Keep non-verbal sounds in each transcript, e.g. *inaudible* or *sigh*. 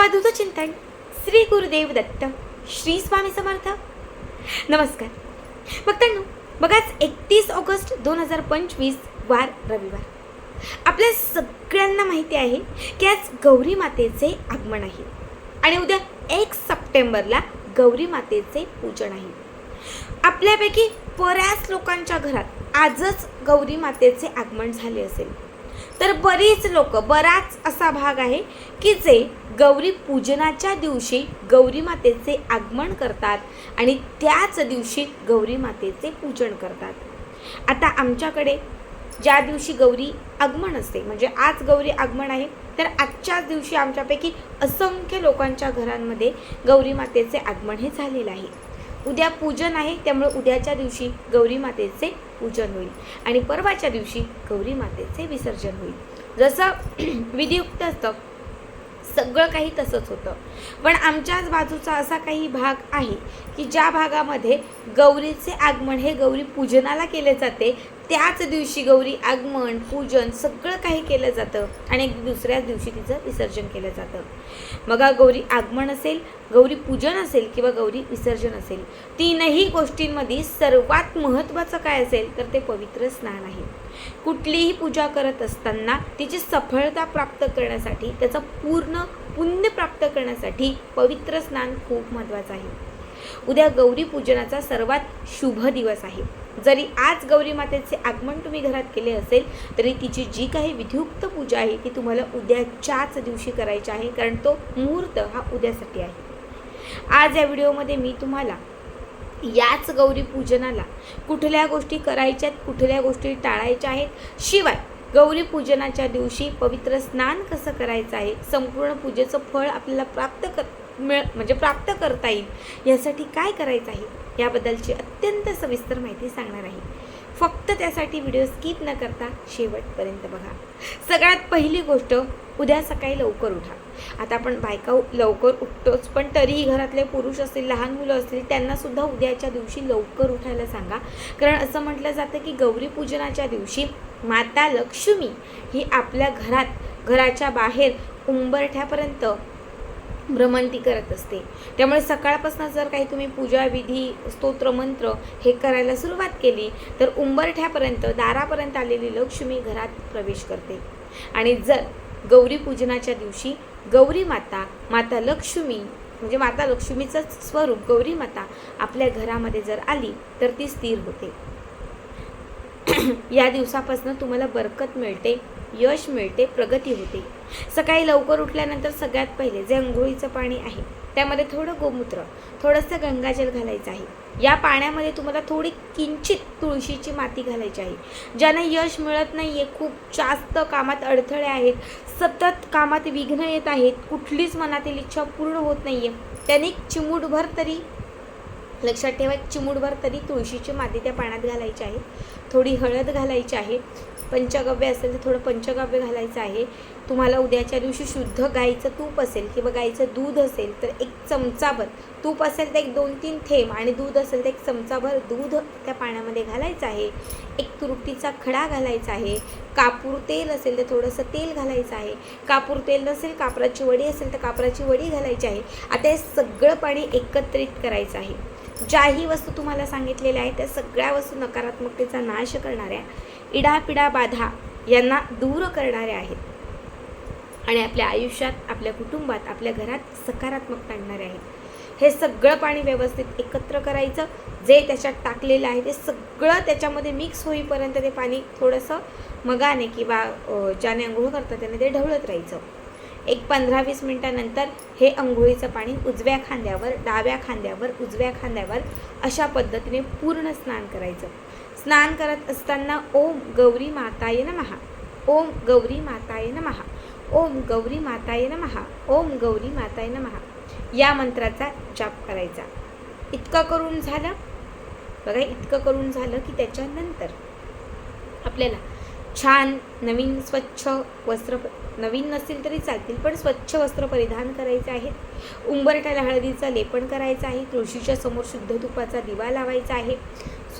अवधूत चिंतन श्री गुरुदेव दत्त श्री स्वामी समर्थ. नमस्कार. भक्तांनो बघाच एकतीस ऑगस्ट दोन हजार पंचवीस वार रविवार. आपल्या सगळ्यांना माहिती आहे की आज गौरी मातेचे आगमन आहे. आणि उद्या एक सप्टेंबरला गौरी मातेचे पूजन आहे. आपल्यापैकी बऱ्याच लोकांच्या घरात आजच गौरी मातेचे आगमन झाले असेल. तर बरीच लोक बराच असा भाग आहे की जे गौरी पूजनाच्या दिवशी गौरी मातेचे आगमन करतात आणि त्याच दिवशी गौरी मातेचे पूजन करतात. आता आमच्याकडे ज्या दिवशी गौरी आगमन असते म्हणजे आज गौरी आगमन आहे तर आजच्याच दिवशी आमच्यापैकी असंख्य लोकांच्या घरांमध्ये गौरी मातेचे आगमन हे झालेलं आहे. उद्या पूजन आहे त्यामुळे उद्याच्या दिवशी गौरी मातेचे पूजन होईल. आणि परवाच्या दिवशी गौरी मातेचे विसर्जन होईल. जसं *clears throat* विधियुक्त असतं सगळं काही तसंच होतं. पण आमच्याच बाजूचा असा काही भाग आहे की ज्या भागामध्ये गौरीचे आगमन हे गौरी पूजनाला केले जाते त्याच दिवशी गौरी आगमन पूजन सगळं काही केलं जातं आणि एक दुसऱ्याच दिवशी तिचं विसर्जन केलं जातं. मग गौरी आगमन असेल गौरी पूजन असेल किंवा गौरी विसर्जन असेल तीनही गोष्टींमध्ये सर्वात महत्त्वाचं काय असेल तर ते पवित्र स्नान आहे. कुठलीही पूजा करत असताना तिची सफलता प्राप्त करण्यासाठी त्याचं पूर्ण पुण्य प्राप्त करण्यासाठी पवित्र स्नान खूप महत्त्वाचं आहे. उद्या गौरी पूजनाचा सर्वात शुभ दिवस आहे. जरी आज गौरी मातेचे आगमन तुम्ही घरात केले असेल तरी तिची जी काही विधियुक्त पूजा आहे ती तुम्हाला उद्याच्याच दिवशी करायची आहे कारण तो मुहूर्त हा उद्यासाठी आहे. आज या व्हिडिओमध्ये मी तुम्हाला याच गौरी पूजनाला कुठल्या गोष्टी करायच्यात कुठल्या गोष्टी टाळायच्या आहेत शिवाय गौरी पूजनाच्या दिवशी पवित्र स्नान कसं करायचं आहे संपूर्ण पूजेचं फळ आपल्याला प्राप्त कर मिळ म्हणजे प्राप्त करता येईल यासाठी काय करायचं आहे? याबद्दलची अत्यंत सविस्तर माहिती सांगणार आहे. फक्त त्यासाठी व्हिडिओ स्किप न करता शेवटपर्यंत बघा. सगळ्यात पहिली गोष्ट उद्या सकाळी लवकर उठा. आता आपण बायका लवकर उठतोच पण तरीही घरातले पुरुष असतील लहान मुलं असतील त्यांनासुद्धा उद्याच्या दिवशी लवकर उठायला सांगा. कारण असं म्हटलं जातं की गौरीपूजनाच्या दिवशी माता लक्ष्मी ही आपल्या घरात घराच्या बाहेर उंबरठ्यापर्यंत भ्रमंती करत असते. त्यामुळे सकाळपासून जर काही तुम्ही पूजा विधी स्तोत्रमंत्र हे करायला सुरुवात केली तर उंबरठ्यापर्यंत दारापर्यंत आलेली लक्ष्मी घरात प्रवेश करते. आणि जर गौरी पूजनाच्या दिवशी गौरी माता माता लक्ष्मी म्हणजे माता लक्ष्मीचं स्वरूप गौरी माता आपल्या घरामध्ये जर आली तर ती स्थिर होते. *clears throat* या दिवसापासून तुम्हाला बरकत मिळते. यश मिळते प्रगती होते. सकाळी लवकर उठल्यानंतर सगळ्यात पहिले जे अंघोळीचं पाणी आहे त्यामध्ये थोडं गोमूत्र थोडंसं गंगाजल घालायचं आहे. या पाण्यामध्ये तुम्हाला थोडी किंचित तुळशीची माती घालायची आहे. ज्यांना यश मिळत नाही आहे खूप जास्त कामात अडथळे आहेत सतत कामात विघ्न येत आहेत कुठलीच मनातील इच्छा पूर्ण होत नाही आहे त्याने चिमूटभर तरी लक्षात ठेवा चिमूटभर तरी तुळशीची माती त्या पाण्यात घालायची आहे. थोडी हळद घालायची आहे. पंचगव्य असेल तर थोडं पंचगव्य घालायचं आहे. तुम्हाला उद्याच्या दिवशी शुद्ध गाईचं तूप असेल किंवा गाईचं दूध असेल तर एक चमचाभर तूप असेल तर एक दोन तीन थेंब आणि दूध असेल तर एक चमचाभर दूध त्या पाण्यामध्ये घालायचं आहे. एक तुरटीचा खडा घालायचा आहे. कापूर तेल असेल तर थोडंसं तेल घालायचं आहे. कापूर तेल नसेल कापराची वडी असेल तर कापराची वडी घालायची आहे. आता हे सगळं पाणी एकत्रित करायचं आहे. ज्याही वस्तू तुम्हाला सांगितलेल्या आहेत त्या सगळ्या वस्तू नकारात्मकतेचा नाश करणाऱ्या. इडापिडा बाधा यांना दूर करणाऱ्या आहेत. आणि आपल्या आयुष्यात आपल्या कुटुंबात आपल्या घरात सकारात्मकता आणणारे आहेत. हे सगळं पाणी व्यवस्थित एकत्र करायचं जे त्याच्यात टाकलेलं आहे ते सगळं त्याच्यामध्ये मिक्स होईपर्यंत ते पाणी थोडंसं मगाने किंवा ज्याने अंघोळ करतात त्याने ते ढवळत राहायचं. एक पंधरा वीस मिनटानंतर हे अंघोळीचं पाणी उजव्या खांद्यावर डाव्या खांद्यावर उजव्या खांद्यावर अशा पद्धतीने पूर्ण स्नान करायचं. स्नान करत असताना ओम गौरी माताय नमहा ओम गौरी माताय नमहा ओम गौरी माताय नमहा ओम गौरी माताय नमहा या मंत्राचा जाप करायचा. इतकं करून झालं? बघा इतकं करून झालं की त्याच्यानंतर आपल्याला छान नवीन स्वच्छ वस्त्र नवीन नसतील तरी चालतील पण स्वच्छ वस्त्र परिधान करायचे आहेत. उंबरठ्याला हळदीचं लेपन करायचं आहे. तुळशीच्या समोर शुद्ध तुपाचा दिवा लावायचा आहे.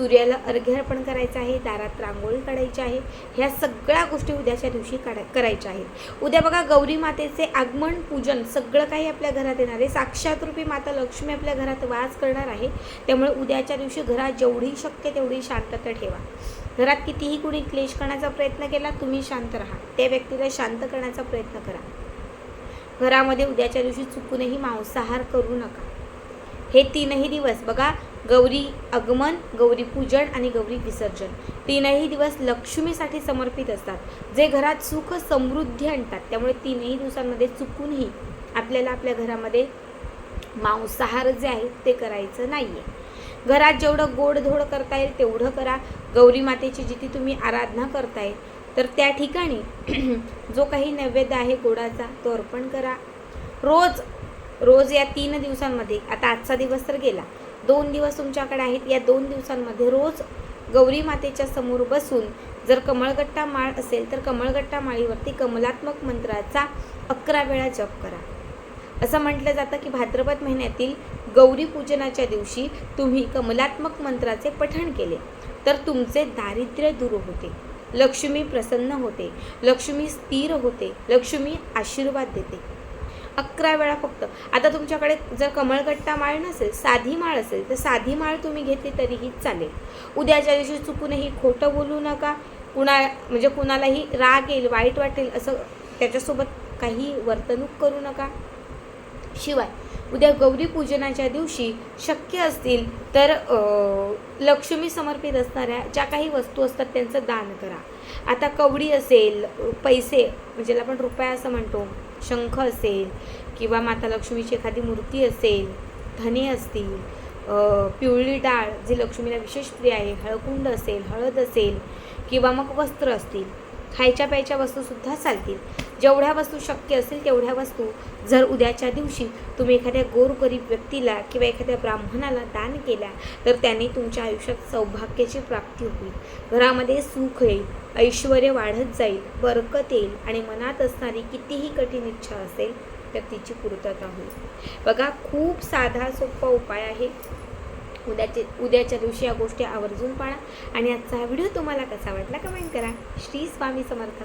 सूर्याला अर्घ्य अर्पण करायचं आहे दारात रांगोळी काढायची आहे ह्या सगळ्या गोष्टी उद्याच्या दिवशी काढा करायच्या आहेत. उद्या बघा गौरी मातेचे आगमन पूजन सगळं काही आपल्या घरात येणार आहे. साक्षात रूपी माता लक्ष्मी आपल्या घरात वास करणार आहे. त्यामुळे उद्याच्या दिवशी घरात जेवढी शक्य तेवढी शांतता ठेवा. घरात कितीही कुणी क्लेश करण्याचा प्रयत्न केला तुम्ही शांत राहा. त्या व्यक्तीला शांत करण्याचा प्रयत्न करा. घरामध्ये उद्याच्या दिवशी चुकूनही मांसाहार करू नका. हे तीनही दिवस बघा गौरी आगमन गौरी पूजन आणि गौरी विसर्जन. तीनही दिवस लक्ष्मीसाठी समर्पित असतात जे घरात सुख समृद्धी आणतात. त्यामुळे तीनही दिवसांमध्ये चुकूनही आपल्याला आपल्या घरामध्ये मांसाहार जे आहे ते करायचं नाही आहे घरात जेवढं गोडधोड करता येईल तेवढं करा. गौरी मातेची जिथे तुम्ही आराधना करताय तर त्या ठिकाणी *clears throat* जो काही नैवेद्य आहे गोडाचा तो अर्पण करा. रोज रोज या तीन दिवसांमध्ये आता आजचा दिवस तर गेला दोन दिवस तुमच्याकडे आहेत. या दोन दिवसांमध्ये रोज गौरी मातेच्या समोर बसून जर कमळगट्टा माळ असेल तर कमळगट्टा माळीवरती कमलात्मक मंत्राचा अकरा वेळा जप करा. असं म्हटलं जातं की भाद्रपद महिन्यातील गौरी पूजनाच्या दिवशी तुम्ही कमलात्मक मंत्राचे पठण केले तर तुमचे दारिद्र्य दूर होते लक्ष्मी प्रसन्न होते लक्ष्मी स्थिर होते लक्ष्मी आशीर्वाद देते. अकरा वेळा फक्त. आता तुमच्याकडे जर कमळगट्टा माळ नसेल साधी माळ असेल तर साधी माळ तुम्ही घेतली तरीही चालेल. उद्याच्या दिवशी चुकूनही खोटं बोलू नका. कुणा म्हणजे कुणालाही राग येईल वाईट वाटेल असं त्याच्यासोबत काही वर्तणूक करू नका. शिवाय उद्या गौरी पूजनाच्या दिवशी शक्य असतील तर लक्ष्मी समर्पित असणाऱ्या ज्या काही वस्तू असतात त्यांचं दान करा. आता कवडी असेल पैसे म्हणजे ज्याला आपण रुपया असं म्हणतो शंख असेल किंवा माता लक्ष्मीची एखादी मूर्ती असेल धने असतील पिवळी डाळ जी लक्ष्मीला विशेष प्रिय आहे हळकुंड असेल हळद असेल किंवा मग वस्त्र असतील खायच्या प्यायच्या वस्तूसुद्धा चालतील. जेवढ्या वस्तू शक्य असतील तेवढ्या वस्तू जर उद्याच्या दिवशी तुम्ही एखाद्या गोरगरीब व्यक्तीला किंवा एखाद्या ब्राह्मणाला दान केल्या तर त्याने तुमच्या आयुष्यात सौभाग्याची प्राप्ती होईल. घरामध्ये सुख येईल ऐश्वर वाढत जाईल बरकत येईल आणि मनात असणारी कितीही कठीण इच्छा असेल तर तिची पूर्तता होईल. बघा खूप साधा सोपा उपाय आहे. उद्याचे उद्याच्या दिवशी या गोष्टी आवर्जून पाळा. आणि आजचा हा व्हिडिओ तुम्हाला कसा वाटला कमेंट करा. श्री स्वामी समर्थ.